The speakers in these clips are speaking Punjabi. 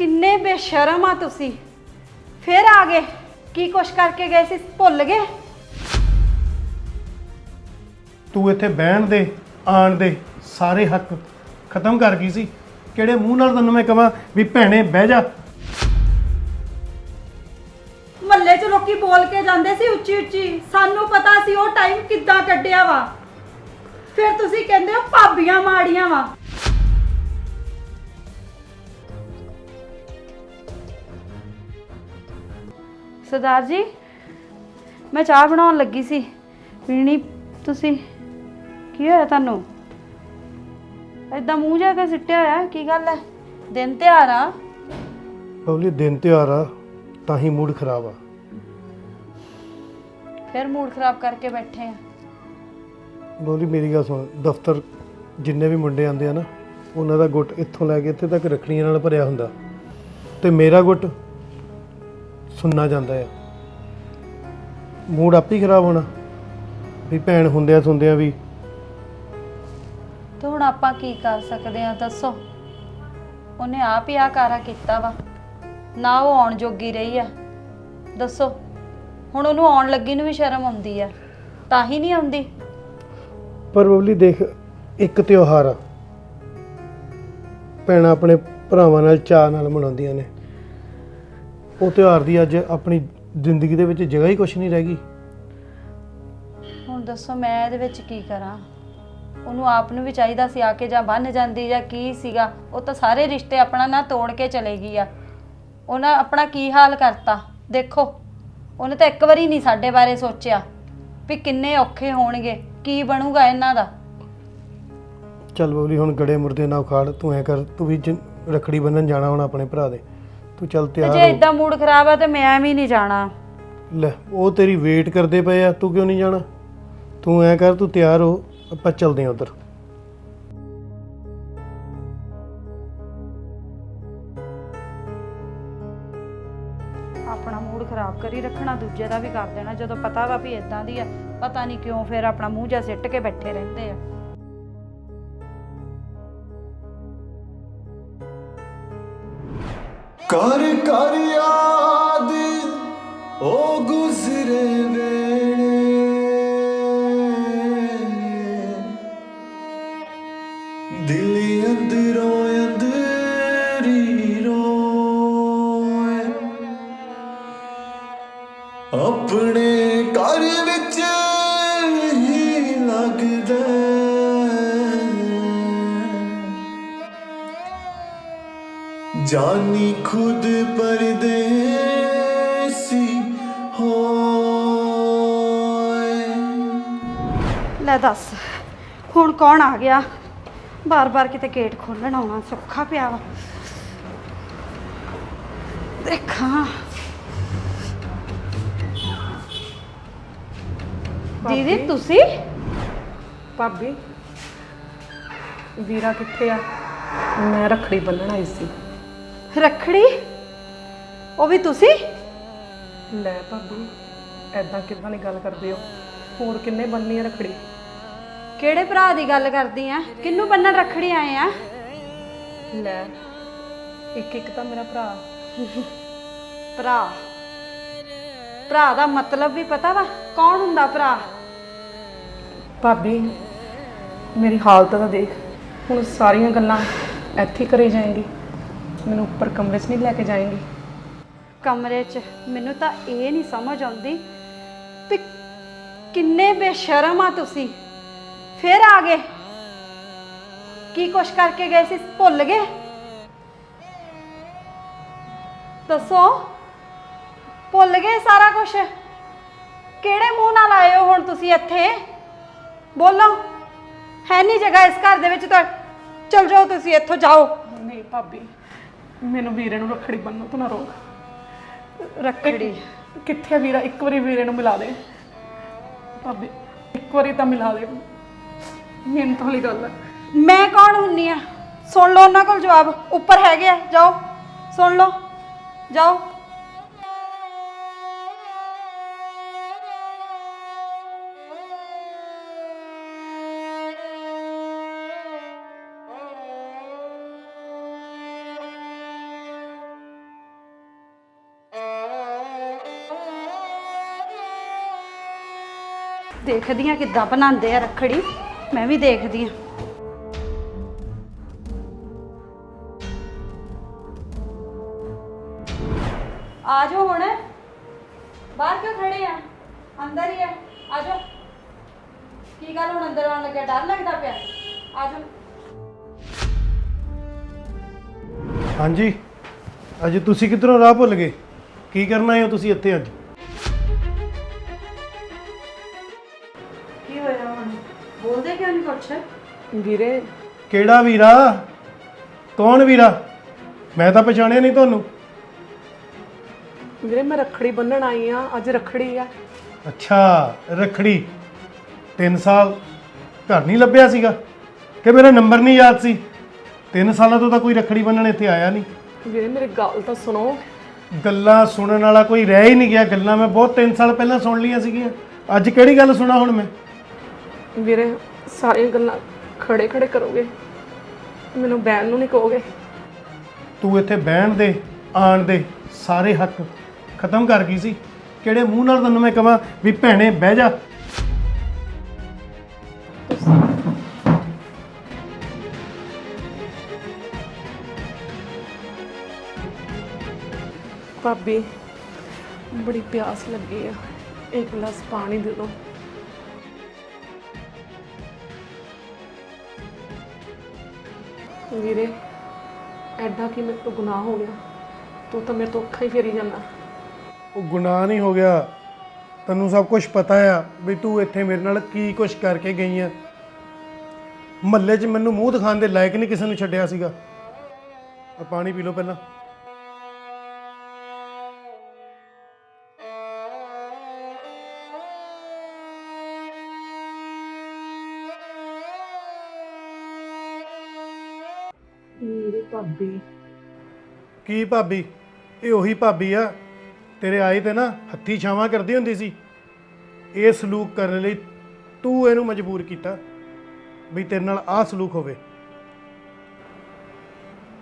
ਕਿੰਨੇ ਬੇਸ਼ਰਮ ਆ ਤੁਸੀਂ। ਫੇਰ ਆ ਗਏ। ਕੀ ਕੁਛ ਕਰਕੇ ਗਏ ਸੀ ਭੁੱਲ ਗਏ? ਤੂੰ ਇੱਥੇ ਬਹਿਣ ਦੇ ਆਣ ਦੇ ਸਾਰੇ ਹੱਕ ਖਤਮ ਕਰ ਗਈ ਸੀ। ਕਿਹੜੇ ਮੂੰਹ ਨਾਲ ਤੈਨੂੰ ਮੈਂ ਕਹਾਂ ਵੀ ਭੈਣੇ ਬਹਿ ਜਾ। ਮੱਲੇ 'ਚ ਲੋਕੀ ਬੋਲ ਕੇ ਜਾਂਦੇ ਸੀ ਉੱਚੀ ਉੱਚੀ। ਸਾਨੂੰ ਪਤਾ ਸੀ ਉਹ ਟਾਈਮ ਕਿੱਦਾਂ ਕੱਢਿਆ ਵਾ। ਫਿਰ ਤੁਸੀਂ ਕਹਿੰਦੇ ਹੋ ਭਾਬੀਆਂ ਮਾੜੀਆਂ ਵਾ। ਸਰਦਾਰ ਜੀ ਮੈਂ ਚਾਹ ਬਣਾਉਣ ਲੱਗੀ ਸੀ। ਪੀਣੀ ਤੁਸੀਂ? ਕੀ ਹੋਇਆ ਤੁਹਾਨੂੰ? ਏਦਾਂ ਮੂੰਹ ਜਾ ਕੇ ਸਿੱਟਿਆ ਹੋਇਆ? ਕੀ ਗੱਲ ਹੈ? ਦਿਨ ਤਿਉਹਾਰ ਆ। ਬਬਲੀ ਦਿਨ ਤਿਉਹਾਰ ਆ ਤਾਂ ਹੀ ਮੂਡ ਖਰਾਬ ਆ। ਫਿਰ ਮੂਡ ਖਰਾਬ ਕਰਕੇ ਬੈਠੇ ਆ। ਬਬਲੀ ਮੇਰੀ ਗੱਲ ਸੁਣ ਦਫ਼ਤਰ ਜਿੰਨੇ ਵੀ ਮੁੰਡੇ ਆਉਂਦੇ ਆ ਨਾ ਉਹਨਾਂ ਦਾ ਗੁੱਟ ਇੱਥੋਂ ਲੈ ਕੇ ਇੱਥੇ ਤੱਕ ਰੱਖੜੀਆਂ ਨਾਲ ਭਰਿਆ ਹੁੰਦਾ। ਤੇ ਮੇਰਾ ਗੁੱਟ ਸੁਣਨਾ ਜਾਂਦਾ ਆ ਮੂਡ ਆਪੇ ਹੀ ਖਰਾਬ ਹੋਣਾ। ਵੀ ਭੈਣ ਹੁੰਦਿਆਂ ਸੁਣਦਿਆਂ ਵੀ। ਤੇ ਹੁਣ ਆਪਾਂ ਕੀ ਕਰ ਸਕਦੇ ਆ ਦੱਸੋ? ਉਹਨੇ ਆਪ ਹੀ ਆ ਕਾਰਾ ਕੀਤਾ ਵਾ। ਨਾ ਉਹ ਆਉਣ ਜੋਗੀ ਰਹੀ ਆ। ਦੱਸੋ ਹੁਣ ਉਹਨੂੰ ਆਉਣ ਲੱਗੀ ਨੂੰ ਵੀ ਸ਼ਰਮ ਆਉਂਦੀ ਆ। ਤਾਂ ਹੀ ਨਹੀਂ ਆਉਂਦੀ। ਪਰ ਬਬਲੀ ਦੇਖ ਇੱਕ ਤਿਉਹਾਰ ਆ। ਭੈਣਾਂ ਆਪਣੇ ਭਰਾਵਾਂ ਨਾਲ ਚਾਅ ਨਾਲ ਮਨਾਉਂਦੀਆਂ ਨੇ। ਉਹ ਤਿਉਹਾਰ ਦੀ ਅੱਜ ਆਪਣੀ ਜ਼ਿੰਦਗੀ ਦੇ ਵਿੱਚ ਜਗ੍ਹਾ ਹੀ ਕੁਛ ਨਹੀਂ ਰਹਿ ਗਈ। ਹੁਣ ਦੱਸੋ ਮੈਂ ਇਹਦੇ ਵਿੱਚ ਕੀ ਕਰਾਂ? ਉਹਨੂੰ ਆਪ ਨੂੰ ਵੀ ਚਾਹੀਦਾ ਸੀ ਆ ਕੇ ਜਾਂ ਬੰਨ ਜਾਂਦੀ ਜਾਂ ਕੀ ਸੀਗਾ। ਉਹ ਤਾਂ ਸਾਰੇ ਰਿਸ਼ਤੇ ਆਪਣਾ ਨਾ ਤੋੜ ਕੇ ਚਲੇ ਗਈ ਆ। ਉਹਨਾਂ ਆਪਣਾ ਕੀ ਹਾਲ ਕਰਤਾ? ਦੇਖੋ ਉਹਨੇ ਤਾਂ ਇੱਕ ਵਾਰੀ ਨਹੀਂ ਸਾਡੇ ਬਾਰੇ ਸੋਚਿਆ ਵੀ ਕਿੰਨੇ ਔਖੇ ਹੋਣਗੇ ਕੀ ਬਣੂਗਾ ਇਹਨਾਂ ਦਾ। ਚੱਲ ਬਬਲੀ ਹੁਣ ਗੜੇ ਮੁਰਦੇ ਨਾ ਉਖਾੜ ਤੂੰ ਐ ਕਰ ਤੂੰ ਵੀ ਰੱਖੜੀ ਬੰਨਣ ਜਾਣਾ ਹੁਣ ਆਪਣੇ ਭਰਾ ਦੇ। ਤੂੰ ਚੱਲ ਤੇ ਤਿਆਰ ਜੇ ਹੋ। ਇਦਾਂ ਮੂਡ ਖਰਾਬ ਆ ਤੇ ਮੈਂ ਵੀ ਨਹੀਂ ਜਾਣਾ। ਲੈ ਉਹ ਤੇਰੀ ਵੇਟ ਕਰਦੇ ਪਏ ਆ ਤੂੰ ਕਿਉਂ ਨਹੀਂ ਜਾਣਾ? ਤੂੰ ਐ ਕਰ ਤੂੰ ਤਿਆਰ ਹੋ ਆਪਾਂ ਚੱਲਦੇ ਆ ਉਧਰ। ਆਪਣਾ ਮੂਡ ਖਰਾਬ ਕਰੀ ਰੱਖਣਾ ਦੂਜੇ ਦਾ ਵੀ ਕਰ ਦੇਣਾ ਜਦੋਂ ਪਤਾ ਵਾ ਵੀ ਇਦਾਂ ਦੀ ਆ ਪਤਾ ਨਹੀਂ ਕਿਉਂ ਫਿਰ ਆਪਣਾ ਮੂੰਹ ਜਿਹਾ ਸਿੱਟ ਕੇ ਬੈਠੇ ਰਹਿੰਦੇ ਆ। ਕਰ ਕਰ ਯਾਦ ਉਹ ਗੁਜ਼ਰੇ ਵੇਲੇ। ਦਿਲ ਅੰਦਰੋਂ ਅੰਦਰੀ ਰੋਏ। ਆਪਣੇ ਘਰ ਜਾਨੀ ਖੁਦ ਪਰਦੇਸੀ ਹੋਏ। ਲੈ ਦੱਸ ਹੁਣ ਕੌਣ ਆ ਗਿਆ? ਬਾਰ-ਬਾਰ ਕਿਤੇ ਗੇਟ ਖੋਲਣ ਆਉਣਾ ਸੌਖਾ ਪਿਆ ਵਾ। ਦੇਖਾਂ। ਦੀਦੀ ਤੁਸੀਂ? ਭਾਬੀ ਵੀਰਾ ਕਿੱਥੇ ਆ? ਮੈਂ ਰੱਖੜੀ ਬੰਨਣ ਆਈ ਸੀ। ਰੱਖੜੀ? ਉਹ ਵੀ ਤੁਸੀਂ? ਲੈ ਭਾਬੀ ਐਦਾਂ ਕਿੱਦਾਂ ਦੀ ਗੱਲ ਕਰਦੇ ਹੋ? ਹੋਰ ਕਿੰਨੇ ਬੰਨਣੀ ਆ ਰੱਖੜੀ? ਕਿਹੜੇ ਭਰਾ ਦੀ ਗੱਲ ਕਰਦੀ ਆ? ਕਿੰਨੂੰ ਬੰਨਣ ਰੱਖੜੀ ਆਏ ਆ? ਲੈ ਇੱਕ ਇੱਕ ਤਾਂ ਮੇਰਾ ਭਰਾ। ਭਰਾ? ਭਰਾ ਦਾ ਮਤਲਬ ਵੀ ਪਤਾ ਵਾ? ਕੌਣ ਹੁੰਦਾ ਭਰਾ? ਭਾਬੀ ਮੇਰੀ ਹਾਲਤ ਤਾਂ ਦੇਖ। ਹੁਣ ਸਾਰੀਆਂ ਗੱਲਾਂ ਇੱਥੇ ਕਰੇ ਜਾਏਂਗੀ। ਮੈਨੂੰ ਉੱਪਰ ਕਮਰੇ 'ਚ ਨਹੀਂ ਲੈ ਕੇ ਜਾਏਂਗੀ। ਕਮਰੇ 'ਚ? ਮੈਨੂੰ ਤਾਂ ਇਹ ਨਹੀਂ ਸਮਝ ਆਉਂਦੀ ਵੀ ਕਿੰਨੇ ਬੇਸ਼ਰਮ ਆ ਤੁਸੀਂ। ਫੇਰ ਆ ਗਏ। ਕੀ ਕੁਛ ਕਰਕੇ ਗਏ ਸੀ? ਭੁੱਲ ਗਏ? ਦੱਸੋ। ਭੁੱਲ ਗਏ ਸਾਰਾ ਕੁਝ ਕਿਹੜੇ ਮੂੰਹ ਨਾਲ ਆਏ ਹੋ ਹੁਣ ਤੁਸੀਂ ਇੱਥੇ? ਬੋਲੋ। ਹੈ ਨਹੀਂ ਜਗ੍ਹਾ ਇਸ ਘਰ ਦੇ ਵਿੱਚ ਤਾਂ ਚਲ ਜਾਓ ਤੁਸੀਂ ਇੱਥੋਂ ਜਾਓ। ਨਹੀਂ ਭਾਬੀ ਮੈਨੂੰ ਵੀਰੇ ਨੂੰ ਰੱਖੜੀ ਬੰਨੋ ਤੂੰ ਨਾ ਰੋਕ ਰੱਖੜੀ ਕਿੱਥੇ ਵੀਰਾ? ਇੱਕ ਵਾਰੀ ਵੀਰੇ ਨੂੰ ਮਿਲਾ ਦੇ। ਭਾਬੀ ਇੱਕ ਵਾਰੀ ਤਾਂ ਮਿਲਾ ਦੇ। ਮਿਹਨਤ ਵਾਲੀ ਗੱਲ ਹੈ ਮੈਂ ਕੌਣ ਹੁੰਨੀ ਆ? ਸੁਣ ਲਓ ਉਹਨਾਂ ਕੋਲ ਜਵਾਬ। ਉੱਪਰ ਹੈਗੇ ਆ। ਜਾਓ। ਸੁਣ ਲਓ। ਜਾਓ। ਦੇਖਦੀ ਆ ਕਿੱਦਾਂ ਬਣਾਉਂਦੇ ਆ ਰੱਖੜੀ, ਮੈਂ ਵੀ ਦੇਖਦੀ ਆ। ਆ ਜਾਓ ਹੁਣ। ਬਾਹਰ ਕਿਉਂ ਖੜੇ ਆ? ਅੰਦਰ ਹੀ ਆ। ਆ ਜਾਓ। ਕੀ ਗੱਲ ਹੁਣ ਅੰਦਰ ਆਉਣ ਲੱਗਿਆ? ਡਰ ਲੱਗਦਾ ਪਿਆ। ਆ ਜਾਓ। ਹਾਂਜੀ। ਅੱਜ ਤੁਸੀਂ ਕਿੱਧਰੋਂ ਰਾਹ ਭੁੱਲ ਗਏ? ਕੀ ਕਰਨਾ ਆਏ ਹੋ ਤੁਸੀਂ ਇੱਥੇ ਅੱਜ? ਕੁਛ ਵੀਰੇ। ਕਿਹੜਾ ਵੀਰਾ? ਕੌਣ ਵੀਰਾ? ਮੈਂ ਤਾਂ ਪਛਾਣਿਆ ਨਹੀਂ ਤੁਹਾਨੂੰ। ਵੀਰੇ ਮੈਂ ਰੱਖੜੀ ਬੰਨਣ ਆਈ ਆ ਅੱਜ ਰੱਖੜੀ ਆ। ਅੱਛਾ ਰਖੜੀ। 3 ਸਾਲ ਘਰ ਨਹੀਂ ਲੱਭਿਆ ਸੀਗਾ। ਕਿ ਮੇਰਾ ਨੰਬਰ ਨਹੀਂ ਯਾਦ ਸੀ? 3 ਸਾਲਾਂ ਤੋਂ ਤਾਂ ਕੋਈ ਰਖੜੀ ਬੰਨਣ ਇੱਥੇ ਆਇਆ ਨਹੀਂ। ਵੀਰੇ ਮੇਰੀ ਗੱਲ ਤਾਂ ਸੁਣੋ। ਗੱਲਾਂ ਸੁਣਨ ਵਾਲਾ ਕੋਈ ਰਹਿ ਹੀ ਨਹੀਂ ਗਿਆ। ਗੱਲਾਂ ਮੈਂ ਬਹੁਤ 3 ਸਾਲ ਪਹਿਲਾਂ ਸੁਣ ਲਈਆਂ ਸੀਗੀਆਂ। ਅੱਜ ਕਿਹੜੀ ਗੱਲ ਸੁਣਾ ਹੁਣ ਮੈਂ? ਵੀਰੇ ਸਾਰੀਆਂ ਗੱਲਾਂ ਖੜੇ ਖੜੇ ਕਰੋਗੇ। ਮੈਨੂੰ ਬੈਨ ਨੂੰ ਨਹੀਂ ਕਹੋਗੇ। ਤੂੰ ਇੱਥੇ ਬਹਿਣ ਦੇ ਆਣ ਦੇ ਸਾਰੇ ਹੱਕ ਖਤਮ ਕਰ ਗਈ ਸੀ। ਕਿਹੜੇ ਮੂੰਹ ਨਾਲ ਤੈਨੂੰ ਮੈਂ ਕਹਾਂ ਵੀ ਭੈਣੇ ਬਹਿ ਜਾ। ਭਾਬੀ ਬੜੀ ਪਿਆਸ ਲੱਗੀ ਆ। ਇੱਕ ਗਲਾਸ ਪਾਣੀ ਦੇ ਦਿਓ। ਵੀਰੇ, ਐਡਾ ਕੀ ਮੇਰੇ ਤੋਂ ਗੁਨਾਹ ਹੋ ਗਿਆ? ਤੂੰ ਤਾਂ ਮੇਰੇ ਤੋਂ ਅੱਖਾਂ ਹੀ ਫੇਰੀ ਜਾਂਦਾ। ਉਹ ਗੁਨਾਹ ਨਹੀਂ ਹੋ ਗਿਆ। ਤੈਨੂੰ ਸਭ ਕੁਝ ਪਤਾ ਆ ਵੀ ਤੂੰ ਇੱਥੇ ਮੇਰੇ ਨਾਲ ਕੀ ਕੁਝ ਕਰਕੇ ਗਈ ਆ। ਮਹੱਲੇ 'ਚ ਮੈਨੂੰ ਮੂੰਹ ਦਿਖਾਉਣ ਦੇ ਲਾਇਕ ਨਹੀਂ ਕਿਸੇ ਨੂੰ ਛੱਡਿਆ ਸੀਗਾ। ਆ ਪਾਣੀ ਪੀ ਲਓ ਪਹਿਲਾਂ। ਭਾਬੀ। ਕੀ ਭਾਬੀ? ਇਹ ਉਹੀ ਭਾਬੀ ਆ? ਤੇਰੇ ਆਏ ਤੇ ਨਾ ਹੱਥੀ ਛਾਵਾਂ ਕਰਦੀ ਹੁੰਦੀ ਸੀ। ਇਹ ਸਲੂਕ ਕਰਨ ਲਈ ਤੂੰ ਇਹਨੂੰ ਮਜਬੂਰ ਕੀਤਾ ਵੀ ਤੇਰੇ ਨਾਲ ਆਹ ਸਲੂਕ ਹੋਵੇ।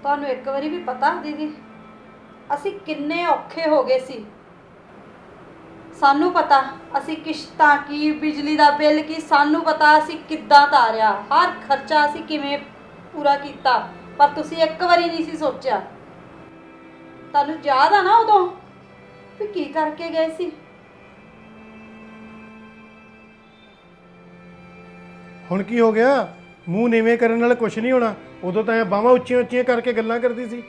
ਤੁਹਾਨੂੰ ਇੱਕ ਵਾਰੀ ਵੀ ਪਤਾ ਦੀਦੀ ਅਸੀਂ ਕਿੰਨੇ ਔਖੇ ਹੋ ਗਏ ਸੀ। ਸਾਨੂੰ ਪਤਾ ਅਸੀਂ ਕਿਸ਼ਤਾਂ ਕੀ ਬਿਜਲੀ ਦਾ ਬਿੱਲ ਕੀ ਸਾਨੂੰ ਪਤਾ ਅਸੀਂ ਕਿੱਦਾਂ ਤਾਰਿਆ। ਹਰ ਖਰਚਾ ਅਸੀਂ ਕਿਵੇਂ ਪੂਰਾ ਕੀਤਾ? ਪਰ ਤੁਸੀਂ ਇੱਕ ਵਾਰੀ ਨਹੀਂ ਸੀ ਸੋਚਿਆ। ਤੁਹਾਨੂੰ ਯਾਦ ਆ ਨਾ ਉਦੋਂ? ਵੀ ਕੀ ਕਰਕੇ ਗਏ ਸੀ? ਹੁਣ ਕੀ ਹੋ ਗਿਆ? ਮੂੰਹ ਨੀਵੇਂ ਕਰਨ ਨਾਲ ਕੁਝ ਨਹੀਂ ਹੋਣਾ। ਉਦੋਂ ਤਾਂ ਇਹ ਬਾਹਾਂ ਉੱਚੀਆਂ ਉੱਚੀਆਂ ਕਰਕੇ ਗੱਲਾਂ ਕਰਦੀ ਸੀ।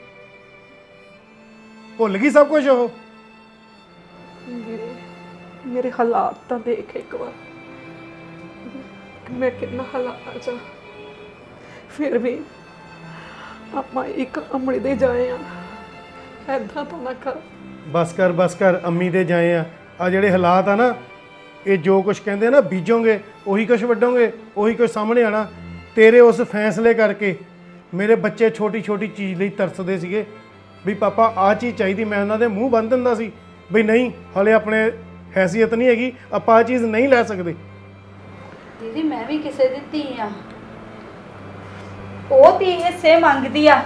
ਭੁੱਲ ਗਈ ਸਭ ਕੁਝ ਉਹ? ਵੀਰੇ ਮੇਰੇ ਹਾਲਾਤ ਤਾਂ ਦੇਖ ਇੱਕ ਵਾਰ। ਮੈਂ ਕਿੰਨਾ ਹਾਲਾਤਾਂ ਆ। ਫਿਰ ਵੀ ਆਪਾਂ ਇੱਕ ਅਮੜੀ ਦੇ ਜਾਏ ਆ। ਐਦਾਂ ਤਾਂ ਨਾ ਕਰ। ਬਸ ਕਰ ਬਸ ਕਰ ਅੰਮੀ ਦੇ ਜਾਏ ਆ। ਆ ਜਿਹੜੇ ਹਾਲਾਤ ਆ ਨਾ ਇਹ ਜੋ ਕੁਝ ਕਹਿੰਦੇ ਆ ਨਾ ਬੀਜੋਗੇ ਉਹੀ ਕੁਝ ਵੱਢੋਗੇ ਉਹੀ ਕੁਝ ਸਾਹਮਣੇ ਆਣਾ ਤੇਰੇ ਉਸ ਫੈਸਲੇ ਕਰਕੇ ਮੇਰੇ ਬੱਚੇ ਛੋਟੀ ਛੋਟੀ ਚੀਜ਼ ਲਈ ਤਰਸਦੇ ਸੀਗੇ ਵੀ ਪਾਪਾ ਆ ਚੀਜ਼ ਚਾਹੀਦੀ ਮੈਂ ਉਹਨਾਂ ਦੇ ਮੂੰਹ ਬੰਦ ਦਿੰਦਾ ਸੀ ਵੀ ਨਹੀਂ ਹਲੇ ਆਪਣੇ ਹੈਸੀਅਤ ਨਹੀਂ ਹੈਗੀ ਆਪਾਂ ਆ ਚੀਜ਼ ਨਹੀਂ ਲੈ ਸਕਦੇ। ਦੀਦੀ ਮੈਂ ਵੀ ਕਿਸੇ ਦੀ ਧੀ ਆ। ਉਹ ਧੀ ਹਿੱਸੇ ਮੰਗਦੀ ਆ,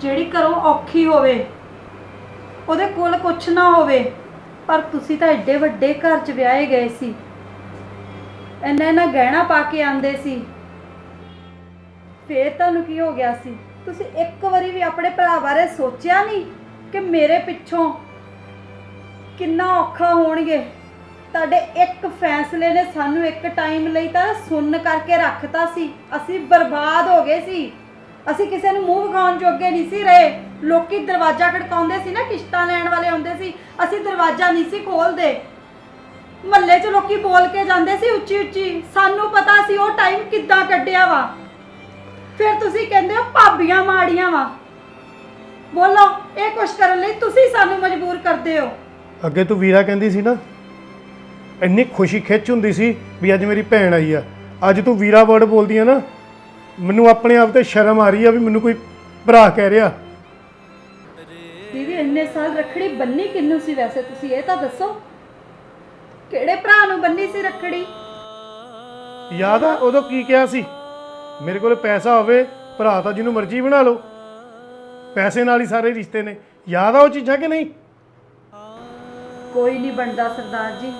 ਜਿਹੜੀ ਘਰੋਂ ਔਖੀ ਹੋਵੇ, ਉਹਦੇ ਕੋਲ ਕੁਝ ਨਾ ਹੋਵੇ, ਪਰ ਤੁਸੀਂ ਤਾਂ ਐਡੇ ਵੱਡੇ ਘਰ 'ਚ ਵਿਆਹੇ ਗਏ ਸੀ। ਇੰਨਾ ਇੰਨਾ ਗਹਿਣਾ ਪਾ ਕੇ ਆਂਦੇ ਸੀ। ਫੇਰ ਤੁਹਾਨੂੰ ਕੀ ਹੋ ਗਿਆ ਸੀ? ਤੁਸੀਂ ਇੱਕ ਵਾਰੀ ਵੀ ਆਪਣੇ ਭਰਾ ਬਾਰੇ ਸੋਚਿਆ ਨਹੀਂ ਕਿ ਮੇਰੇ ਪਿੱਛੋਂ ਕਿੰਨਾ ਔਖਾ ਹੋਣਗੇ? ਤੁਹਾਡੇ ਇੱਕ ਫੈਸਲੇ ਨੇ ਸਾਨੂੰ ਇੱਕ ਟਾਈਮ ਲਈ ਤਾਂ ਸੁੰਨ ਕਰਕੇ ਰੱਖਤਾ ਸੀ। ਅਸੀਂ ਬਰਬਾਦ ਹੋ ਗਏ ਸੀ। ਅਸੀਂ ਕਿਸੇ ਨੂੰ ਮੂੰਹ ਵਿਖਾਉਣ ਜੋਗੇ ਨਹੀਂ ਸੀ ਰਹੇ। ਲੋਕੀ ਦਰਵਾਜ਼ਾ ਖੜਕਾਉਂਦੇ ਸੀ ਨਾ, ਕਿਸ਼ਤਾਂ ਲੈਣ ਵਾਲੇ ਆਉਂਦੇ ਸੀ। ਅਸੀਂ ਦਰਵਾਜ਼ਾ ਨਹੀਂ ਸੀ ਖੋਲਦੇ। ਮਹੱਲੇ 'ਚ ਲੋਕੀ ਬੋਲ ਕੇ ਜਾਂਦੇ ਸੀ ਉੱਚੀ ਉੱਚੀ, ਸਾਨੂੰ ਪਤਾ ਸੀ ਉਹ ਟਾਈਮ ਕਿੱਦਾਂ ਕੱਢਿਆ ਵਾ। ਫਿਰ ਤੁਸੀਂ ਕਹਿੰਦੇ ਹੋ ਭਾਬੀਆਂ ਮਾੜੀਆਂ ਵਾ। ਬੋਲੋ, ਇਹ ਕੁਛ ਕਰਨ ਲਈ ਤੁਸੀਂ ਸਾਨੂੰ ਮਜਬੂਰ ਕਰਦੇ ਹੋ। ਅੱਗੇ ਤੂੰ ਵੀਰਾ ਕਹਿੰਦੀ ਸੀ ਨਾ ਇੰਨੀ ਖੁਸ਼ੀ ਖਿੱਚ ਹੁੰਦੀ ਸੀ ਵੀ ਅੱਜ ਮੇਰੀ ਭੈਣ ਆਈ ਆ। ਅੱਜ ਤੂੰ ਵੀਰਾ ਵਰਡ ਬੋਲਦੀ ਆ ਨਾ ਮੈਨੂੰ ਆਪਣੇ ਆਪ ਤੇ ਸ਼ਰਮ ਆ ਰਹੀ ਆ ਵੀ ਮੈਨੂੰ ਕੋਈ ਭਰਾ ਕਹਿ ਰਿਹਾ। ਦੀਦੀ ਇੰਨੇ ਸਾਲ ਰੱਖੜੀ ਬੰਨੀ ਕਿੰਨੂੰ ਸੀ ਵੈਸੇ ਤੁਸੀਂ? ਇਹ ਤਾਂ ਦੱਸੋ। ਕਿਹੜੇ ਭਰਾ ਨੂੰ ਬੰਨੀ ਸੀ ਰੱਖੜੀ? ਯਾਦ ਆ ਉਦੋਂ ਕੀ ਕਿਹਾ ਸੀ? ਮੇਰੇ ਕੋਲ ਪੈਸਾ ਹੋਵੇ ਭਰਾ ਤਾਂ ਜਿਹਨੂੰ ਮਰਜ਼ੀ ਬਣਾ ਲਓ। ਪੈਸੇ ਨਾਲ ਹੀ ਸਾਰੇ ਰਿਸ਼ਤੇ ਨੇ। ਯਾਦ ਆ ਉਹ ਚੀਜ਼ਾਂ ਕਿ ਨਹੀਂ? ਕੋਈ ਨਹੀਂ ਬਣਦਾ ਸਰਦਾਰ ਜੀ।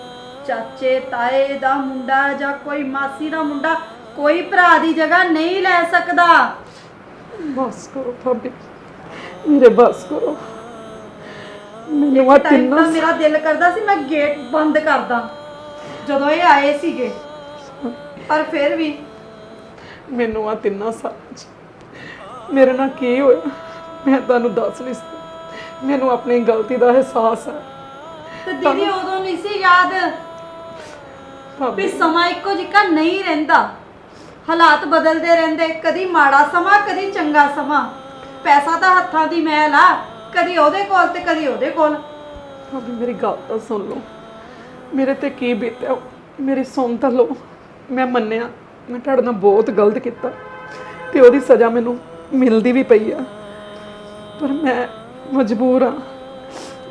ਚਾਚੇ ਤਾਏ ਦਾ ਮੁੰਡਾ ਜਾਂ ਕੋਈ ਮਾਸੀ ਦਾ ਮੁੰਡਾ ਕੋਈ ਭਰਾ ਦੀ ਜਗ੍ਹਾ ਨਹੀਂ ਲੈ ਸਕਦਾ। ਬਸ ਕਰੋ ਭਾਬੀ ਮੇਰੇ ਬਸ ਕਰੋ। ਮੈਨੂੰ ਆ ਟਾਈਮ ਤਿੰਨਾਂ ਤਾਂ ਮੇਰਾ ਦਿਲ ਕਰਦਾ ਸੀ ਮੈਂ ਗੇਟ ਬੰਦ ਕਰਦਾ। ਜਦੋਂ ਇਹ ਆਏ ਸੀਗੇ ਪਰ ਫਿਰ ਵੀ ਮੈਨੂੰ ਆ ਤਿੰਨਾਂ ਸਾਲਾਂ 'ਚ ਮੇਰੇ ਨਾਲ ਕੀ ਹੋਇਆ? ਮੈਂ ਤੁਹਾਨੂੰ ਦੱਸ ਨਹੀਂ ਸਕਦੀ। ਮੈਨੂੰ ਆਪਣੀ ਗਲਤੀ ਦਾ ਅਹਿਸਾਸ ਹੈ। ਤੇ ਦੀਦੀ ਉਦੋਂ ਨਹੀਂ ਸੀ ਯਾਦ। ਵੀ ਸਮਾਂ ਇੱਕੋ ਜਿਹਾ ਨਹੀਂ ਰਹਿੰਦਾ। ਹਾਲਾਤ ਬਦਲਦੇ ਰਹਿੰਦੇ। ਕਦੀ ਮਾੜਾ ਸਮਾਂ ਕਦੀ ਚੰਗਾ ਸਮਾਂ। ਪੈਸਾ ਤਾਂ ਹੱਥਾਂ ਦੀ ਮੈਲ ਆ। ਕਦੀ ਉਹਦੇ ਕੋਲ ਤੇ ਕਦੀ ਉਹਦੇ ਕੋਲ। ਭਾਬੀ ਮੇਰੀ ਗੱਲ ਤਾਂ ਸੁਣ ਲਓ। ਮੇਰੇ ਤੇ ਕੀ ਬੀਤਿਆ ਮੇਰੀ ਸੁਣ ਤਾਂ ਲਓ। ਮੈਂ ਮੰਨਿਆ ਮੈਂ ਤੁਹਾਡੇ ਨਾਲ ਬਹੁਤ ਗਲਤ ਕੀਤਾ। ਤੇ ਉਹਦੀ ਸਜ਼ਾ ਮੈਨੂੰ ਮਿਲਦੀ ਵੀ ਪਈ ਆ। ਪਰ ਮੈਂ ਮਜਬੂਰ ਆ।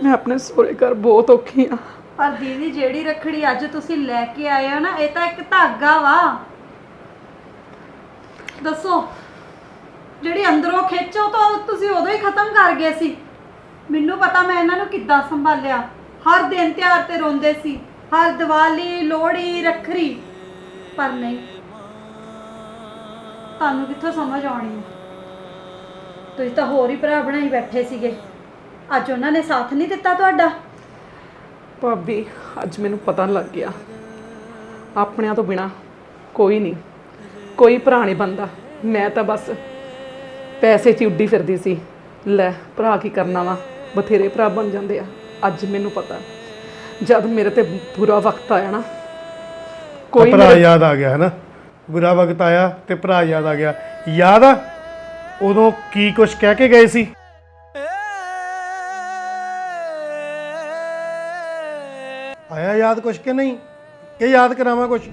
ਮੈਂ ਆਪਣੇ ਸਹੁਰੇ ਘਰ ਬਹੁਤ ਔਖੀ ਆ। ਪਰ ਦੀਦੀ, ਜਿਹੜੀ ਰੱਖੜੀ ਅੱਜ ਤੁਸੀਂ ਲੈ ਕੇ ਆਏ ਹੋ ਨਾ, ਇਹ ਤਾਂ ਇੱਕ ਧਾਗਾ ਵਾ। ਦੱਸੋ, ਜਿਹੜੀ ਅੰਦਰੋਂ ਖਿੱਚੋ ਤਾਂ ਤੁਸੀਂ ਉਦੋਂ ਹੀ ਖਤਮ ਕਰ ਗਏ ਸੀ। ਮੈਨੂੰ ਪਤਾ ਮੈਂ ਇਹਨਾਂ ਨੂੰ ਕਿੱਦਾਂ ਸੰਭਾਲਿਆ। ਹਰ ਦਿਨ ਤਿਉਹਾਰ ਤੇ ਰੋਂਦੇ ਸੀ, ਹਰ ਦੀਵਾਲੀ, ਲੋਹੜੀ, ਰੱਖੜੀ। ਪਰ ਨਹੀਂ, ਤੁਹਾਨੂੰ ਕਿੱਥੋਂ ਸਮਝ ਆਉਣੀ ਹੈ ਤੁਸੀਂ ਤਾਂ ਹੋਰ ਹੀ ਭਰਾ ਬਣਾਈ ਬੈਠੇ ਸੀਗੇ। ਅੱਜ ਉਹਨਾਂ ਨੇ ਸਾਥ ਨਹੀਂ ਦਿੱਤਾ ਤੁਹਾਡਾ। ਭਾਬੀ ਅੱਜ ਮੈਨੂੰ ਪਤਾ ਲੱਗ ਗਿਆ। ਆਪਣਿਆਂ ਤੋਂ ਬਿਨਾ ਕੋਈ ਨਹੀਂ ਕੋਈ ਭਰਾ ਨਹੀਂ ਬੰਦਾ ਮੈਂ ਤਾਂ ਬਸ ਪੈਸੇ 'ਚ ਹੀ ਉੱਡੀ ਫਿਰਦੀ ਸੀ। ਲੈ ਭਰਾ ਕੀ ਕਰਨਾ ਵਾ? ਬਥੇਰੇ ਭਰਾ ਬਣ ਜਾਂਦੇ ਆ। ਅੱਜ ਮੈਨੂੰ ਪਤਾ। ਜਦ ਮੇਰੇ ਤੇ ਬੁਰਾ ਵਕਤ ਆਇਆ ਨਾ ਕੋਈ ਭਰਾ ਮੇਰੇ- ਯਾਦ ਆ ਗਿਆ ਹੈ ਨਾ ਬੁਰਾ ਵਕਤ ਆਇਆ ਤੇ ਭਰਾ ਯਾਦ ਆ ਗਿਆ। ਯਾਦ ਆ? ਉਦੋਂ ਕੀ ਕੁਛ ਕਹਿ ਕੇ ਗਏ ਸੀ? ਆਇਆ ਯਾਦ ਕੁਛ ਕਿ ਨਹੀਂ? ਕਿ ਯਾਦ ਕਰਾਵਾਂ ਕੁਛ?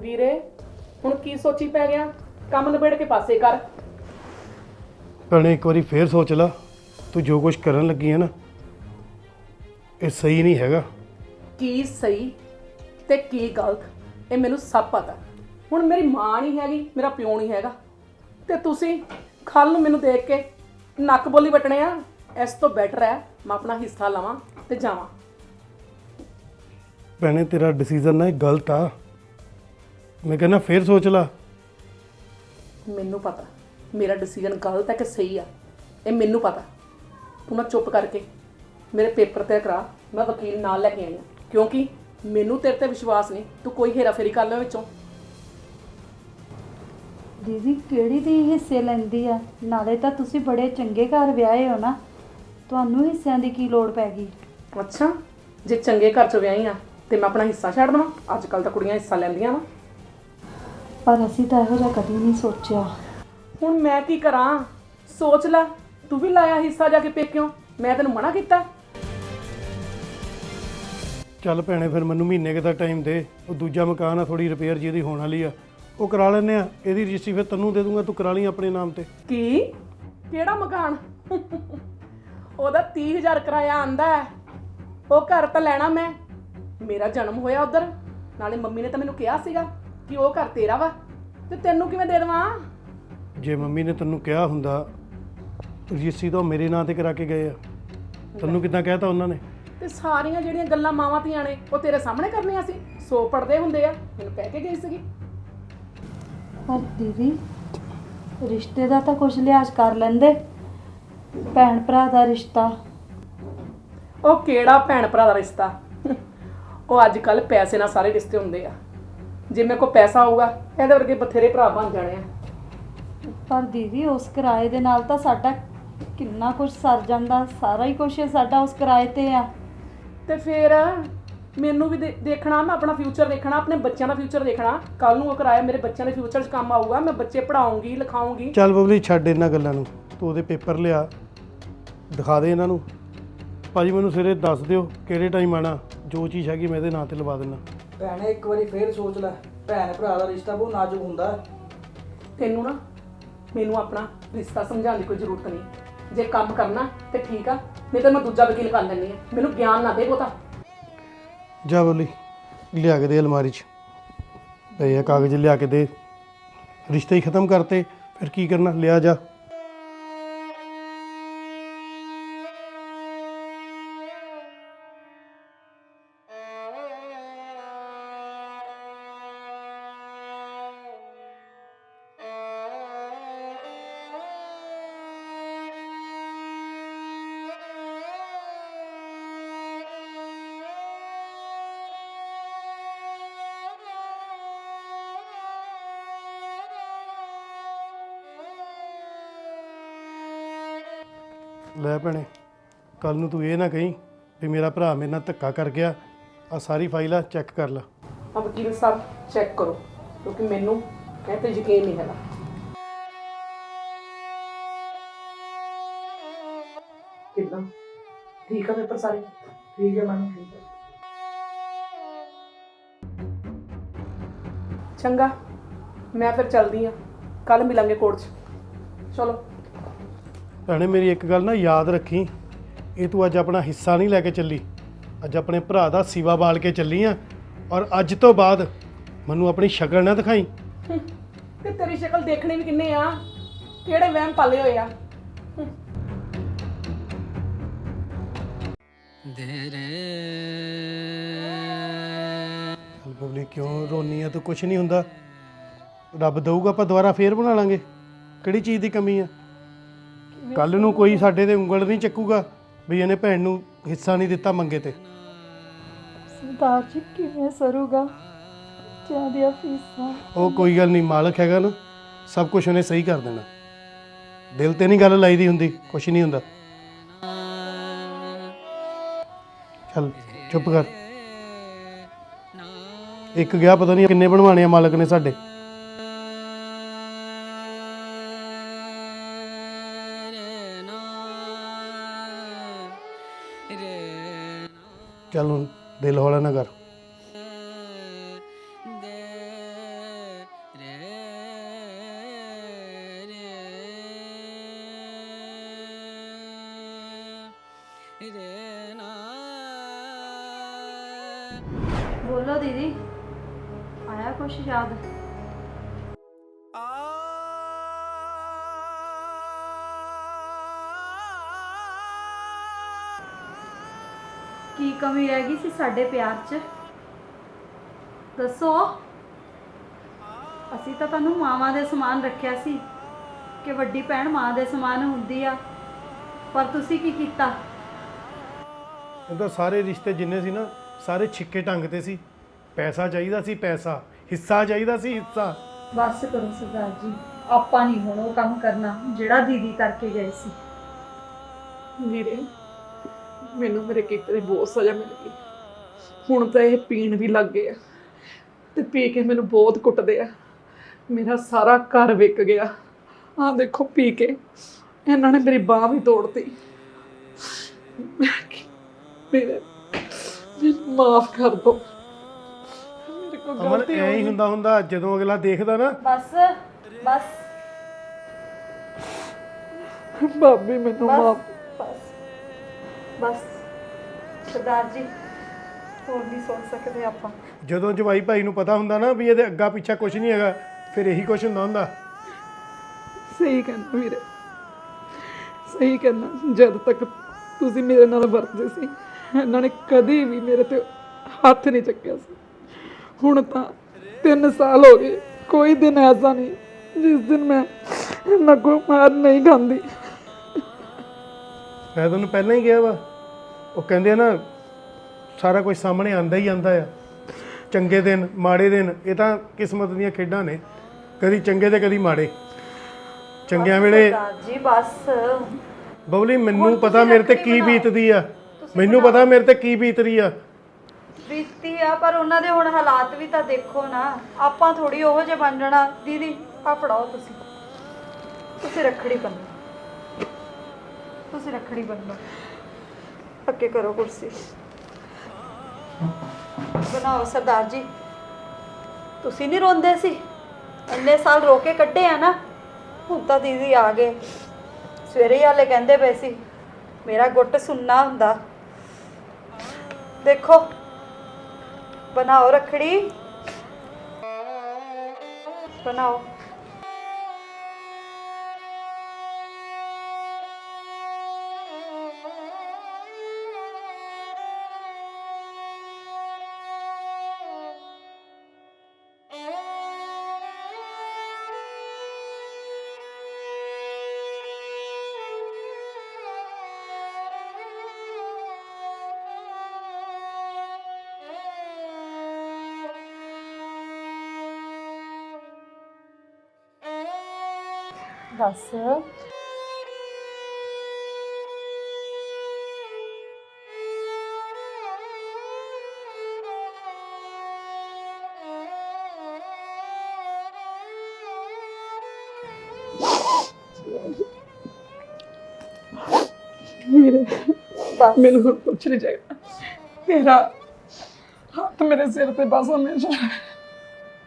ਵੀਰੇ ਹੁਣ ਕੀ ਸੋਚੀ ਪੈ ਗਿਆ? ਕੰਮ ਨਿਬੇੜ ਕੇ ਪਾਸੇ ਕਰ। ਭੈਣੇ ਇੱਕ ਵਾਰੀ ਫੇਰ ਸੋਚ ਲਾ। ਤੂੰ ਜੋ ਕੁਛ ਕਰਨ ਲੱਗੀ ਹੈ ਨਾ ਇਹ ਸਹੀ ਨਹੀਂ ਹੈਗਾ। ਕੀ ਸਹੀ ਤੇ ਕੀ ਗਲਤ ਇਹ ਮੈਨੂੰ ਸਭ ਪਤਾ। ਹੁਣ ਮੇਰੀ ਮਾਂ ਨਹੀਂ ਹੈਗੀ ਮੇਰਾ ਪਿਓ ਨਹੀਂ ਹੈਗਾ। ਤੇ ਤੁਸੀਂ ਕੱਲ ਨੂੰ ਮੈਨੂੰ ਦੇਖ ਕੇ ਨੱਕ ਬੋਲੀ ਵਟਣੇ ਆ ਇਸ ਤੋਂ ਬੈਟਰ ਹੈ ਮੈਂ ਆਪਣਾ ਹਿੱਸਾ ਲਵਾਂ ਤੇ ਜਾਵਾਂ। ਭੈਣੇ ਤੇਰਾ ਡਿਸੀਜਨ ਨਾ ਇਹ ਗਲਤ ਆ। ਮੈਂ ਕਹਿੰਦਾ ਫੇਰ ਸੋਚ ਲਾ। ਮੈਨੂੰ ਪਤਾ ਮੇਰਾ ਡਿਸੀਜਨ ਗਲਤ ਹੈ ਕਿ ਸਹੀ ਆ ਇਹ ਮੈਨੂੰ ਪਤਾ। ਤੂੰ ਨਾ ਚੁੱਪ ਕਰਕੇ ਮੇਰੇ ਪੇਪਰ ਤੇ ਕਰਾ ਮੈਂ ਵਕੀਲ ਨਾਲ ਲੈ ਕੇ ਆਈ ਹਾਂ। ਕਿਉਂਕਿ ਮੈਨੂੰ ਤੇਰੇ ਤੇ ਵਿਸ਼ਵਾਸ ਨਹੀਂ ਤੂੰ ਕੋਈ ਹੇਰਾਫੇਰੀ ਕਰ ਲੈ ਵਿੱਚੋਂ। ਦੀਦੀ ਕਿਹੜੀ ਦੀ ਹਿੱਸੇ ਲੈਂਦੀ ਆ? ਨਾਲੇ ਤਾਂ ਤੁਸੀਂ ਬੜੇ ਚੰਗੇ ਘਰ ਵਿਆਹੇ ਹੋ ਨਾ। ਤੁਹਾਨੂੰ ਹਿੱਸਿਆਂ ਦੀ ਕੀ ਲੋੜ ਪੈ ਗਈ? ਅੱਛਾ ਜੇ ਚੰਗੇ ਘਰ ਚ ਵਿਆਹੀ ਆ ਤੇ ਮੈਂ ਆਪਣਾ ਹਿੱਸਾ ਛੱਡ ਦਵਾਂ? ਅੱਜ ਕੱਲ ਤਾਂ ਕੁੜੀਆਂ ਹਿੱਸਾ ਲੈਂਦੀਆਂ ਵਾ ਪਰ ਅਸੀਂ ਤਾਂ ਇਹੋ ਜਿਹਾ ਕਦੀ ਨਹੀਂ ਸੋਚਿਆ। ਹੁਣ ਮੈਂ ਕੀ ਕਰਾਂ? ਸੋਚ ਲੈ ਤੂੰ ਵੀ ਲਾਇਆ ਹਿੱਸਾ ਜਾ ਕੇ ਪੇਕਿਓ ਮੈਂ ਤੈਨੂੰ ਮਨਾ ਕੀਤਾ। ਚੱਲ ਭੈਣੇ ਫਿਰ ਮੈਨੂੰ ਮਹੀਨੇ ਕੁ ਦਾ ਟਾਈਮ ਦੇ ਉਹ ਦੂਜਾ ਮਕਾਨ ਆ ਥੋੜੀ ਰਿਪੇਅਰ ਜਿਹਦੀ ਹੋਣ ਵਾਲੀ ਆ। ਉਹ ਕਰਾ ਲੈਨੇ ਆ। ਇਹਦੀ ਰਜਿਸਟਰੀ ਫਿਰ ਤੈਨੂੰ ਦੇ ਦੂੰਗਾ ਤੂੰ ਕਰਾ ਲਈ ਆਪਣੇ ਨਾਮ ਤੇ। ਕੀ? ਕਿਹੜਾ ਮਕਾਨ? ਉਹਦਾ 30000 ਕਿਰਾਇਆ ਆਂਦਾ ਹੈ। ਉਹ ਘਰ ਤਾਂ ਲੈਣਾ ਮੈਂ। ਮੇਰਾ ਜਨਮ ਹੋਇਆ ਉਧਰ। ਨਾਲੇ ਮੰਮੀ ਨੇ ਤਾਂ ਮੈਨੂੰ ਕਿਹਾ ਸੀਗਾ ਕਿ ਉਹ ਘਰ ਤੇਰਾ ਵਾ। ਤੇ ਤੈਨੂੰ ਕਿਵੇਂ ਦੇ ਦੇਵਾਂ? ਜੇ ਮੰਮੀ ਨੇ ਤੈਨੂੰ ਕਿਹਾ ਹੁੰਦਾ ਰਜਿਸਟਰੀ ਤਾਂ ਉਹ ਮੇਰੇ ਨਾਂ ਤੇ ਕਰਾ ਕੇ ਗਏ ਆ। ਤੈਨੂੰ ਕਿੱਦਾਂ ਕਹਿਤਾ ਉਹਨਾਂ ਨੇ? ਤੇ ਸਾਰੀਆਂ ਜਿਹੜੀਆਂ ਗੱਲਾਂ ਮਾਵਾਂ ਧੀਆਂ ਨੇ ਉਹ ਤੇਰੇ ਸਾਹਮਣੇ ਕਰਨੀਆਂ ਸੀ। ਸੋ ਪੜਦੇ ਹੁੰਦੇ ਆ। ਮੈਨੂੰ ਕਹਿ ਕੇ ਗਈ ਸੀਗੀ। ਪਰ ਦੀਦੀ। ਰਿਸ਼ਤੇ ਦਾ ਤਾਂ ਕੁਝ ਲਿਹਾਜ਼ ਕਰ ਲੈਂਦੇ। ਭੈਣ ਭਰਾ ਦਾ ਰਿਸ਼ਤਾ। ਉਹ ਕਿਹੜਾ ਭੈਣ ਭਰਾ ਦਾ ਰਿਸ਼ਤਾ? ਉਹ ਅੱਜ ਕੱਲ ਪੈਸੇ ਨਾਲ ਸਾਰੇ ਰਿਸ਼ਤੇ ਹੁੰਦੇ ਆ। ਜੇ ਮੇਰੇ ਕੋਲ ਪੈਸਾ ਹੋਊਗਾ ਇਹਦੇ ਵਰਗੇ ਬਥੇਰੇ ਭਰਾ ਬਣ ਜਾਣੇ ਆ। ਪਰ ਦੀਦੀ ਉਸ ਕਿਰਾਏ ਦੇ ਨਾਲ ਤਾਂ ਸਾਡਾ ਕਿੰਨਾ ਕੁਝ ਸਰ ਜਾਂਦਾ ਸਾਰਾ ਹੀ ਕੁਝ ਸਾਡਾ ਉਸ ਕਿਰਾਏ ਤੇ ਆ। ਤੇ ਫਿਰ ਮੈਨੂੰ ਵੀ ਦੇ- ਦੇਖਣਾ ਮੈਂ ਆਪਣਾ ਫਿਊਚਰ ਦੇਖਣਾ ਆਪਣੇ ਬੱਚਿਆਂ ਦਾ ਫਿਊਚਰ ਦੇਖਣਾ। ਕੱਲ ਨੂੰ ਉਹ ਕਿਰਾਇਆ ਮੇਰੇ ਬੱਚਿਆਂ ਦੇ ਫਿਊਚਰ 'ਚ ਕੰਮ ਆਊਗਾ ਮੈਂ ਬੱਚੇ ਪੜਾਉਂਗੀ ਲਿਖਾਉਂਗੀ। ਚੱਲ ਬਬਲੀ ਛੱਡ ਇਹਨਾਂ ਗੱਲਾਂ ਨੂੰ। ਤੂੰ ਉਹਦੇ ਪੇਪਰ ਲਿਆ ਦਿਖਾ ਦੇ ਇਹਨਾਂ ਨੂੰ। ਭਾਜੀ ਮੈਨੂੰ ਸਵੇਰੇ ਦੱਸ ਦਿਓ ਕਿਹੜੇ ਟਾਈਮ ਆਣਾ ਜੋ ਚੀਜ਼ ਹੈਗੀ ਮੈਂ ਇਹਦੇ ਨਾਂ ਤੇ ਲਵਾ ਦਿੰਦਾ। ਭੈਣੇ ਇੱਕ ਵਾਰੀ ਫੇਰ ਸੋਚ ਲੈ। ਭੈਣ ਭਰਾ ਦਾ ਰਿਸ਼ਤਾ ਬਹੁਤ ਨਾਜ਼ੁਕ ਹੁੰਦਾ। ਹੈ। ਤੈਨੂੰ ਨਾ ਮੈਨੂੰ ਆਪਣਾ ਰਿਸ਼ਤਾ ਸਮਝਾਉਣ ਦੀ ਕੋਈ ਜ਼ਰੂਰਤ ਨਹੀਂ। ਜੇ ਕੰਮ ਕਰਨਾ ਤੇ ਠੀਕ ਆ। ਨਹੀਂ ਤਾਂ ਮੈਂ ਦੂਜਾ ਵਕੀਲ ਕਰ ਲੈਣੀ ਆ। ਮੈਨੂੰ ਗਿਆਨ ਨਾ ਦੇ ਬਹੁਤਾ। ਜਾ ਬੋਲੀ, ਲਿਆ ਕੇ ਦੇ ਅਲਮਾਰੀ 'ਚ। ਪਏ ਆ ਕਾਗਜ਼ ਲਿਆ ਕੇ ਦੇ। ਰਿਸ਼ਤੇ ਹੀ ਖਤਮ ਕਰਤੇ, ਫਿਰ ਕੀ ਕਰਨਾ? ਲਿਆ ਜਾ। ਲੈ ਭੈਣੇ ਕੱਲ ਨੂੰ ਤੂੰ ਇਹ ਨਾ ਕਹੀਂ ਵੀ ਮੇਰਾ ਭਰਾ ਮੇਰੇ ਨਾਲ ਧੱਕਾ ਕਰ ਗਿਆ। ਆ ਸਾਰੀ ਫਾਈਲ ਚੈੱਕ ਕਰ ਲੈ। ਆ ਵਕੀਲ ਸਾਹਿਬ, ਚੈੱਕ ਕਰੋ, ਕਿਉਂਕਿ ਮੈਨੂੰ ਇਹ ਤੇ ਯਕੀਨ ਨਹੀਂ ਹੈਗਾ। ਕਿੱਦਾਂ? ਠੀਕ ਆ ਪੇਪਰ ਸਾਰੇ? ਠੀਕ ਹੈ ਮੈਡਮ, ਠੀਕ ਹੈ ਚੰਗਾ, ਮੈਂ ਫਿਰ ਚੱਲਦੀ ਆ ਕੱਲ ਮਿਲਾਂਗੇ ਕੋਰਟ 'ਚ। ਚਲੋ। ਭੈਣੇ ਮੇਰੀ ਇੱਕ ਗੱਲ ਨਾ ਯਾਦ ਰੱਖੀ। ਇਹ ਤੂੰ ਅੱਜ ਆਪਣਾ ਹਿੱਸਾ ਨਹੀਂ ਲੈ ਕੇ ਚੱਲੀ। ਅੱਜ ਆਪਣੇ ਭਰਾ ਦਾ ਸਿਵਾ ਬਾਲ ਕੇ ਚੱਲੀ ਆ ਔਰ ਅੱਜ ਤੋਂ ਬਾਅਦ ਮੈਨੂੰ ਆਪਣੀ ਸ਼ਕਲ ਨਾ ਦਿਖਾਈ। ਤੇ ਤੇਰੀ ਸ਼ਕਲ ਦੇਖਣੀ ਵੀ ਕਿੰਨੇ ਆ। ਕਿਹੜੇ ਵਹਿਮ ਪਾਲੇ ਹੋਏ ਆ। ਚੱਲ ਬਬਲੀ ਕਿਉਂ ਰੋਨੀ ਆ? ਤੂੰ ਕੁਛ ਨਹੀਂ ਹੁੰਦਾ। ਰੱਬ ਦਊਗਾ ਆਪਾਂ ਦੁਬਾਰਾ ਫੇਰ ਬਣਾ ਲਾਂਗੇ। ਕਿਹੜੀ ਚੀਜ਼ ਦੀ ਕਮੀ ਆ? ਕੱਲ ਨੂੰ ਕੋਈ ਸਾਡੇ ਤੇ ਉਂਗਲ ਨਹੀਂ ਚੱਕੂਗਾ ਵੀ ਇਹਨੇ ਭੈਣ ਨੂੰ ਹਿੱਸਾ ਨਹੀਂ ਦਿੱਤਾ ਮੰਗੇ ਤੇ। ਸਰਦਾਰ ਜੀ ਕਿਵੇਂ ਸਰੂਗਾ? ਬੱਚਿਆਂ ਦੀਆਂ ਫੀਸਾਂ। ਉਹ ਕੋਈ ਗੱਲ ਨਹੀਂ ਮਾਲਕ ਹੈਗਾ ਨਾ ਸਭ ਕੁਝ ਉਹਨੇ ਸਹੀ ਕਰ ਦੇਣਾ। ਦਿਲ ਤੇ ਨਹੀਂ ਗੱਲ ਲਾਈ ਦੀ ਹੁੰਦੀ ਕੁਛ ਨਹੀਂ ਹੁੰਦਾ। ਚੱਲ ਚੁੱਪ ਕਰ। ਇੱਕ ਗਿਆ ਪਤਾ ਨਹੀਂ ਕਿੰਨੇ ਬਣਵਾਣੇ ਆ ਮਾਲਕ ਨੇ ਸਾਡੇ। ਚੱਲ ਹੁਣ ਦਿਲ ਹੌਲਾ ਨਾ ਕਰ। ਬੋਲੋ ਦੀਦੀ ਆਇਆ ਕੁਛ ਯਾਦ? ਕਮੀ ਰਹਿ ਗਈ ਸੀ ਸਾਡੇ ਪਿਆਰ 'ਚ। ਦੱਸੋ। ਅਸੀਂ ਤਾਂ ਤੁਹਾਨੂੰ ਮਾਵਾਂ ਦੇ ਸਮਾਨ ਰੱਖਿਆ ਸੀ ਕਿ ਵੱਡੀ ਭੈਣ ਮਾਂ ਦੇ ਸਮਾਨ ਹੁੰਦੀ ਆ। ਪਰ ਤੁਸੀਂ ਕੀ ਕੀਤਾ? ਇਹਦਾ ਸਾਰੇ ਰਿਸ਼ਤੇ ਜਿੰਨੇ ਸੀ ਨਾ ਸਾਰੇ ਛਿੱਕੇ ਢੰਗ ਤੇ ਸੀ। ਪੈਸਾ ਚਾਹੀਦਾ ਸੀ ਪੈਸਾ। ਹਿੱਸਾ ਚਾਹੀਦਾ ਸੀ ਹਿੱਸਾ। ਬਸ ਕਰੋ ਸਰਦਾਰ ਜੀ ਆਪਾਂ ਨਹੀਂ ਹੁਣ ਉਹ ਕੰਮ ਕਰਨਾ ਜਿਹੜਾ ਦੀਦੀ ਕਰਕੇ ਗਏ ਸੀ। ਵੀਰੇ ਮੈਨੂੰ ਮੇਰੇ ਕੀਤੇ ਦੀ ਬਹੁਤ ਸਜ਼ਾ ਮਿਲ ਗਈ। ਹੁਣ ਤਾਂ ਇਹ ਪੀਣ ਵੀ ਲੱਗ ਗਏ ਆ ਤੇ ਪੀ ਕੇ ਮੈਨੂੰ ਬਹੁਤ ਕੁੱਟਦੇ ਆ। ਮੇਰਾ ਸਾਰਾ ਘਰ ਵਿਕ ਗਿਆ। ਆਹ ਦੇਖੋ ਪੀ ਕੇ। ਇਹਨਾਂ ਨੇ ਮੇਰੀ ਬਾਹ ਵੀ ਤੋੜਤੀ। ਮੇਰੇ ਮੈਨੂੰ ਮਾਫ ਕਰ ਦੋ। ਮੇਰੇ ਕੋਲ ਅਮਨ ਗਲਤੀ ਐ ਹੋ ਹੁੰਦਾ ਹੁੰਦਾ ਜਦੋਂ ਅਗਲਾ ਦੇਖਦਾ ਨਾ। ਬਸ ਬਸ। ਭਾਬੀ ਮੈਨੂੰ ਮਾਫ ਬਸ ਬਸ। ਸਰਦਾਰ ਜੀ ਹੋਰ ਨਹੀਂ ਸੁਣ ਸਕਦੇ ਆਪਾਂ। ਜਦੋਂ ਜਵਾਈ ਭਾਈ ਨੂੰ ਪਤਾ ਹੁੰਦਾ ਨਾ ਵੀ ਇਹਦੇ ਅੱਗਾ ਪਿੱਛਾ ਕੁਝ ਨਹੀਂ ਹੈਗਾ ਫਿਰ ਇਹੀ ਕੁਝ ਹੁੰਦਾ ਹੁੰਦਾ। ਸਹੀ ਕਹਿੰਦਾ ਵੀਰੇ। ਸਹੀ ਕਹਿੰਦਾ ਜਦ ਤੱਕ ਤੁਸੀਂ ਮੇਰੇ ਨਾਲ ਵਰਤਦੇ ਸੀ ਇਹਨਾਂ ਨੇ ਕਦੀ ਵੀ ਮੇਰੇ ਤੇ ਹੱਥ ਨਹੀਂ ਚੱਕਿਆ ਸੀ। ਹੁਣ ਤਾਂ 3 ਸਾਲ ਹੋ ਗਏ ਕੋਈ ਦਿਨ ਐਸਾ ਨਹੀਂ ਜਿਸ ਦਿਨ ਮੈਂ ਇਹਨਾਂ ਕੋ ਮਾਰ ਨਹੀਂ ਖਾਂਦੀ। ਮੈਂ ਤੁਹਾਨੂੰ ਪਹਿਲਾਂ ਹੀ ਕਿਹਾ ਵਾ ਉਹ ਕਹਿੰਦੇ ਆ ਨਾ ਸਾਰਾ ਕੁਝ ਸਾਹਮਣੇ ਆਂਦਾ ਹੀ ਆਂਦਾ ਆ। ਚੰਗੇ ਦਿਨ ਮਾੜੇ ਦਿਨ ਇਹ ਤਾਂ ਕਿਸਮਤ ਦੀਆਂ ਖੇਡਾਂ ਨੇ। ਕਦੀ ਚੰਗੇ ਤੇ ਕਦੀ ਮਾੜੇ। ਚੰਗਿਆਂ ਵੇਲੇ ਜੀ ਬਸ। ਬਬਲੀ ਮੈਨੂੰ ਪਤਾ ਮੇਰੇ ਤੇ ਕੀ ਬੀਤਦੀ ਆ। ਮੈਨੂੰ ਪਤਾ ਮੇਰੇ ਤੇ ਕੀ ਬੀਤ ਰਹੀ ਆ। ਬੀਤੀ ਆ ਪਰ ਉਹਨਾਂ ਦੇ ਹੁਣ ਹਾਲਾਤ ਵੀ ਤਾਂ ਦੇਖੋ ਨਾ। ਆਪਾਂ ਥੋੜੀ ਉਹੋ ਜਿਹੇ ਬਣ ਜਾਣਾ। ਦੀਦੀ ਆ ਫੜਾਓ ਤੁਸੀਂ। ਤੁਸੀਂ ਰੱਖੜੀ ਬੰਨੋ। ਤੁਸੀਂ ਰੱਖੜੀ ਬੰਨੋ। ਅੱਗੇ ਕਰੋ ਕੁਰਸੀ। ਬਣਾਓ ਸਰਦਾਰ ਜੀ। ਤੁਸੀਂ ਨਹੀਂ ਰੋਂਦੇ ਸੀ? ਇੰਨੇ ਸਾਲ ਰੋ ਕੇ ਕੱਢੇ ਆ ਨਾ। ਹੁਣ ਤਾਂ ਦੀਦੀ ਆ ਗਏ। ਸਵੇਰੇ ਹੀ ਹਾਲੇ ਕਹਿੰਦੇ ਪਏ ਸੀ, ਮੇਰਾ ਗੁੱਟ ਸੁੰਨਾ ਹੁੰਦਾ। ਦੇਖੋ, ਬਣਾਓ ਰਖੜੀ। ਬਣਾਓ। ਬਸ ਮੈਨੂੰ ਹੁਣ ਕੁਛ ਨਹੀਂ ਚਾਹੀਦਾ। ਤੇਰਾ ਹੱਥ ਮੇਰੇ ਸਿਰ ਤੇ ਬਸ ਹਮੇਸ਼ਾ।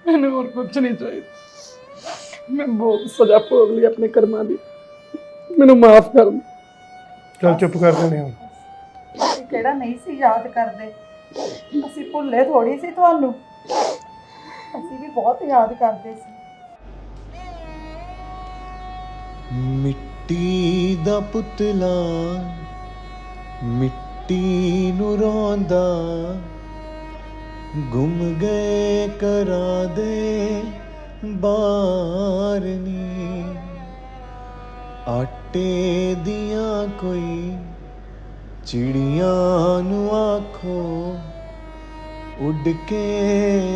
ਮੈਨੂੰ ਹੋਰ ਕੁਛ ਨਹੀਂ ਚਾਹੀਦਾ। ਮੈਂ ਬਹੁਤ ਸਜ਼ਾ ਭੋਗ ਲਈ ਆਪਣੇ ਕਰਮਾਂ ਦੀ। ਮੈਨੂੰ ਮਾਫ ਕਰ ਦੇ ਚੱਲ ਚੁੱਪ ਕਰ ਲੈਣੇ ਹੁਣ। ਕਿਹੜਾ ਨਹੀਂ ਸੀ ਯਾਦ ਕਰਦੇ? ਅਸੀਂ ਭੁੱਲੇ ਥੋੜੀ ਸੀ ਤੁਹਾਨੂੰ। ਅਸੀਂ ਵੀ ਬਹੁਤ ਯਾਦ ਕਰਦੇ ਸੀ। ਮਿੱਟੀ ਦਾ ਪੁਤਲਾ ਮਿੱਟੀ ਨੂੰ ਰੋਂਦਾ ਗੁੰਮ ਗਏ ਕਰਾਂ ਦੇ ਬਾਰਨੀ। ਆਟੇ ਦੀਆਂ ਕੋਈ ਚਿੜੀਆਂ ਨੂੰ ਆਖੋ ਉੱਡ ਕੇ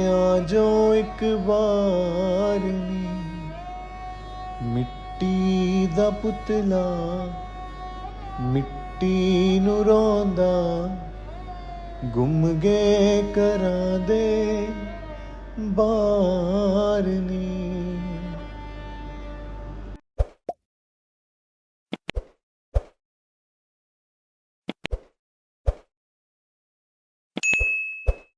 ਆ ਜਾਓ ਇੱਕ ਵਾਰ ਨੀ ਮਿੱਟੀ ਦਾ ਪੁਤਲਾ ਮਿੱਟੀ ਨੂੰ ਰੋਂਦਾ ਗੁੰਮ ਗਏ ਕਰਾਂ ਦੇ ਬਾਰ ਨੀ